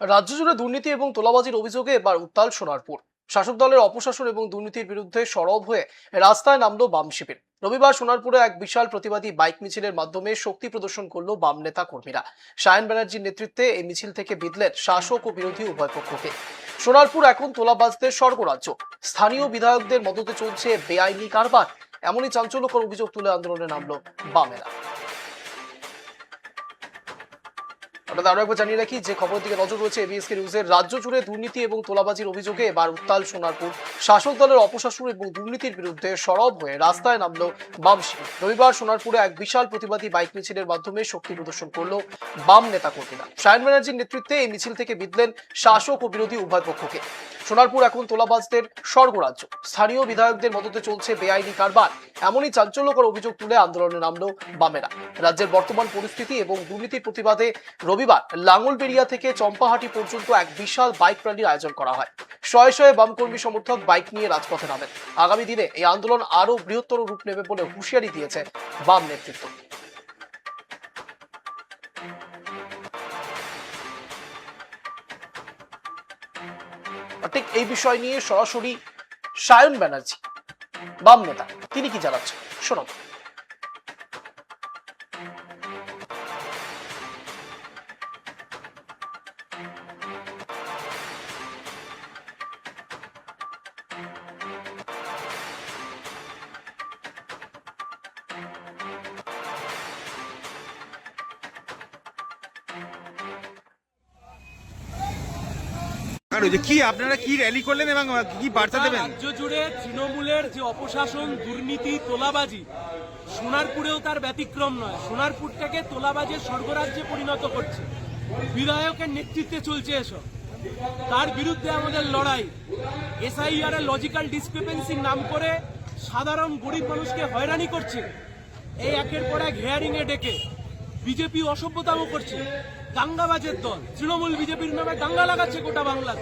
রাজ্য জুড়ে দুর্নীতি এবং তোলাবাজির অভিযোগে এবার উত্তাল সোনারপুর। শাসক দলের অপশাসন এবং দুর্নীতির বিরুদ্ধে সরব হয়ে রাস্তায় নামলো বাম শিবির। রবিবার সোনারপুরে এক বিশাল প্রতিবাদী বাইক মিছিলের মাধ্যমে শক্তি প্রদর্শন করল বাম নেতা কর্মীরা। সায়ন ব্যানার্জির নেতৃত্বে এই মিছিল থেকে বিদলেন শাসক ও বিরোধী উভয় পক্ষকে। সোনারপুর এখন তোলাবাজদের স্বর্গরাজ্য। স্থানীয় বিধায়কদের মদতে চলছে বেআইনি কারবার। এমনই চাঞ্চল্যকর অভিযোগ তুলে আন্দোলনে নামলো বামেরা। আপনাদের আরও একবার জানিয়ে রাখি, যে খবরের দিকে নজর রয়েছে এবিএসকে নিউজের রাজ্য জুড়ে দুর্নীতি এবং তোলাবাজির অভিযোগে এবার উত্তাল সোনারপুর শাসক দলের অপশাসন এবং দুর্নীতির বিরুদ্ধে সরব হয়ে রাস্তায় নামল বাম শিবির রবিবার সোনারপুরে এক বিশাল প্রতিবাদী বাইক মিছিলের মাধ্যমে শক্তি প্রদর্শন করল বাম নেতা কর্মীরা সায়ন ব্যানার্জির নেতৃত্বে এই মিছিল থেকে বিদলেন শাসক ও বিরোধী উভয় পক্ষকে। সোনারপুর এখন তোলাবাজদের স্বর্গরাজ্য। স্থানীয় বিধায়কদের মদতে চলছে বেআইনি কারবার। এমনই চাঞ্চল্যকর অভিযোগ তুলে আন্দোলনে নামলো বামেরা। রাজ্যের বর্তমান পরিস্থিতি এবং দুর্নীতির প্রতিবাদে রবিবার লাঙ্গলবেড়িয়া থেকে চম্পাহাটি পর্যন্ত এক বিশাল বাইক র্যালির আয়োজন করা হয়। শয়ে শয়ে বামকর্মী সমর্থক বাইক নিয়ে রাজপথে নামেন। আগামী দিনে এই আন্দোলন আরও বৃহত্তর রূপ নেবে বলে হুঁশিয়ারি দিয়েছে বাম নেতৃত্ব। ঠিক এই বিষয় নিয়ে সরাসরি সায়ন ব্যানার্জি বাম নেতা তিনি কি জানাচ্ছেন? শোনাব আর ওই যে কি আপনারা কি র্যালি করলেন এবং কি বার্তা দেবেন? রাজ্য জুড়ে তৃণমূলের যে অপশাসন দুর্নীতি তোলাবাজি সোনারপুরেও তার ব্যতিক্রম নয়। সোনারপুরটাকে তোলাবাজের স্বর্গরাজ্যে পরিণত করছে। বিধায়কের নেতৃত্বে চলছে এসব। তার বিরুদ্ধে আমাদের লড়াই। এসআইআর এর লজিক্যাল ডিসক্রিপেন্সির নাম করে সাধারণ গরিব মানুষকে হয়রানি করছে। এই একের পর এক হেয়ারিং এ ডেকে বিজেপি অসভ্যতামও করছে। দাঙ্গাবাজের দল তৃণমূল বিজেপির নামে দাঙ্গা লাগাচ্ছে গোটা বাংলাতে।